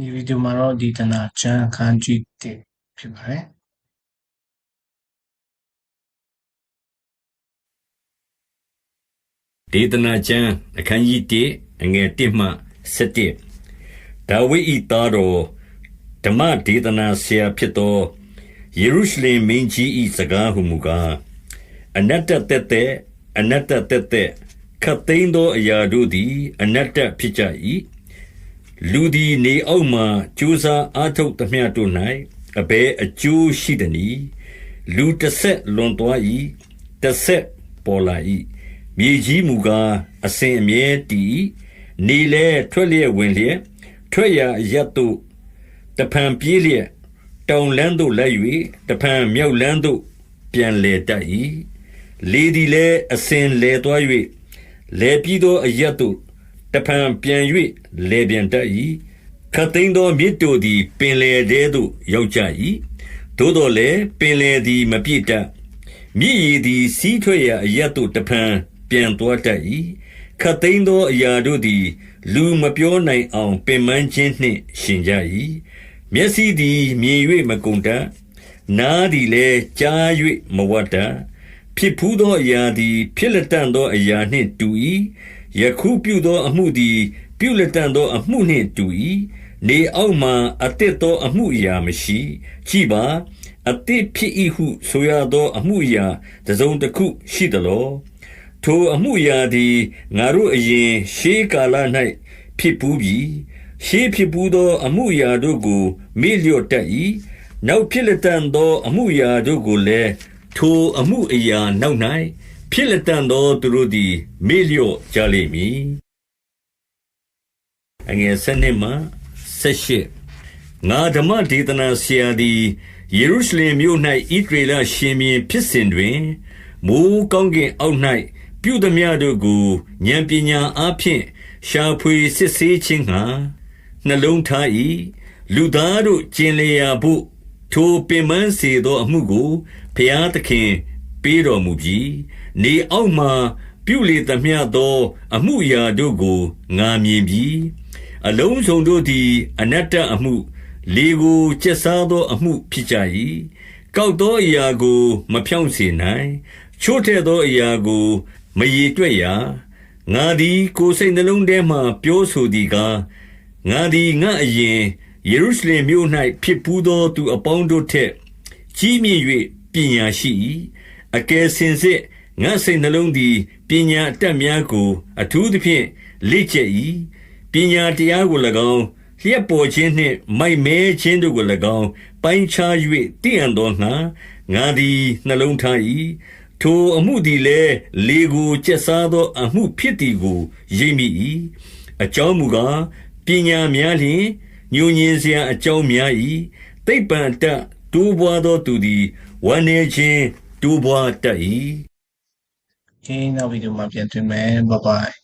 ဒီဗီဒီယိုမှာတော့ဒီတနာချမ်းအခန်းကြီး1ဖြစ်ပါတယ်ဒေသနာကျမ်းအခန်းကြီး1အငယ်1မှ7ဒါဝိဒ်၏သားတော်ဓမ္မဒေသနာဆရာဖြစ်သောယေရုရှလင်မင်းကြီး၏စကားဟုမူကားအနတ္တတက်တက်အနတ္တတက်တက်ခတ်သိမ်းသောအရာတို့သည် အနတ္တဖြစ်ကြ၏ လူသည်နေအောက်မှကြိုးစားအားထုတ်သမျှတို့၌အဘယ်အကျိုးရှိသနည်းလူတစ်ဆက်လွန်သွား၏တစ်ဆက်ပေါ်လာ၏မြေကြီးမူကားအစဉ်အမြဲတည်၏နေလဲထွက်လျက်ဝင်လျက်ထွက်ရာအရက်သို့တဖန်ပြေးလျက်တောင်လန်းသို့လိုက်၍တဖန်မြောက်လန်းသို့ပြန်လေတတ်၏လေသည်လည်းအစဉ်လေသွား၍လေပြီးသောအရက်သို့ တဖန်ပြန်၍လေပြန်တတ်၏ခတ်သိမ်းသောမြစ်တို့သည် ပင်လေတဲသို့ရောက်ကြ၏သို့တော်လည်းပင်လေသည်မပြည့်တတ်မြည်ရည်သည်စီးထွက်ရာအရက်သို့တဖန်ပြန်သွားတတ်၏ခတ်သိမ်းသောအရာတို့သည် လူမပြောနိုင်အောင်ပင်ပန်းခြင်းနှင့်ရှင်ကြ၏မျက်စိသည်မြင်၍မကုန်တတ်နားသည်လည်းကြား၍မဝတ်တတ်ဖြစ်ဖူးသောအရာသည် ဖြစ်လက်တန့်သောအရာနှင့်တူ၏ ယခုပြုသောအမှုသည် ပြုလက်တန့်သောအမှုနှင့်တူ၏နေအောက်မှအသစ်သောအမှုအရာမရှိ ကြည်ပါ အသစ်ဖြစ်၏ဟုဆိုရသောအမှုအရာ တစ်စုံတစ်ခုရှိသလော ထိုအမှုအရာသည် ငါတို့အရင်ရှေးကာလ၌ဖြစ်ပူးပြီ ရှေးဖြစ်ပူးသော အမှုအရာတို့ကို မေ့လျော့တတ်၏နောက်ဖြစ်လက်တန့်သော အမှုအရာတို့ကိုလည်း ထိုအမှုအရာနောက်၌ ဖြစ်လက်တန့်သောသူတို့သည် မေ့လျော့ကြလိမ့်မည်အငယ်7မှ18ငါဓမ္မဒေသနာဆရာသည်ယေရုရှလင်မြို့၌ဣဒရေလရှင်ဘုရင်ဖြစ်စဉ်တွင်မိုးကောင်းကင်အောက်၌ပြုသမျှတို့ကိုဉာဏ်ပညာအားဖြင့်ရှာဖွေစစ်ဆေးခြင်းငှာနှလုံးထား၏လူသားတို့ကျင်လျာဖို့ထိုပင်ပန်းစေသောအမှုကိုဖျားသခင် ပေးတော်မူပြီးနေအောက်မှပြုလေသမျှသော အမှုရာတို့ကိုငာမြင်ပြီးအလုံးစုံတို့သည် အနတ္တအမှု လေကို ကျက်စားသောအမှု ဖြစ်ကြ၏ကောက်သောအရာကို မဖြောင့်စေနိုင် ချို့တဲ့သောအရာကို မရေတွက်ရာ ငါသည် ကိုယ်စိတ်နှလုံးထဲမှပြောဆိုသည်ကား ငါသည် ငါအရင် ယေရုရှလင်မြို့၌ဖြစ်ပူးသော သူအပေါင်းတို့ထက် ကြီးမြင့်၍ပညာရှိ၏ အကယ်စင်စစ်ငါစိတ်နှလုံးသည်ပညာအတတ်များကို အထူးသဖြင့်လေ့ကျက်၏ပညာတရားကို၎င်းလျက်ပေါ်ခြင်းနှင့်မိုက်မဲခြင်းတို့ကို၎င်းပိုင်းခြား၍တည်အံ့သောငါငါသည်နှလုံးထား၏ထိုအမှုသည်လည်းလေကိုကျက်စားသော အမှုဖြစ်သည်ကိုရိပ်မိ၏အကြောင်းမူကားပညာများလျင်ညဉ့်ညင်စရာအကြောင်းများ၏သိပ္ပံတတ်တိုးပွားသောသူသည်ဝမ်းနေခြင်း တိုးပွားတတ်၏။ဒီနောက်ဗီဒီယိုမှာပြန်တွေ့မယ်။ Bye bye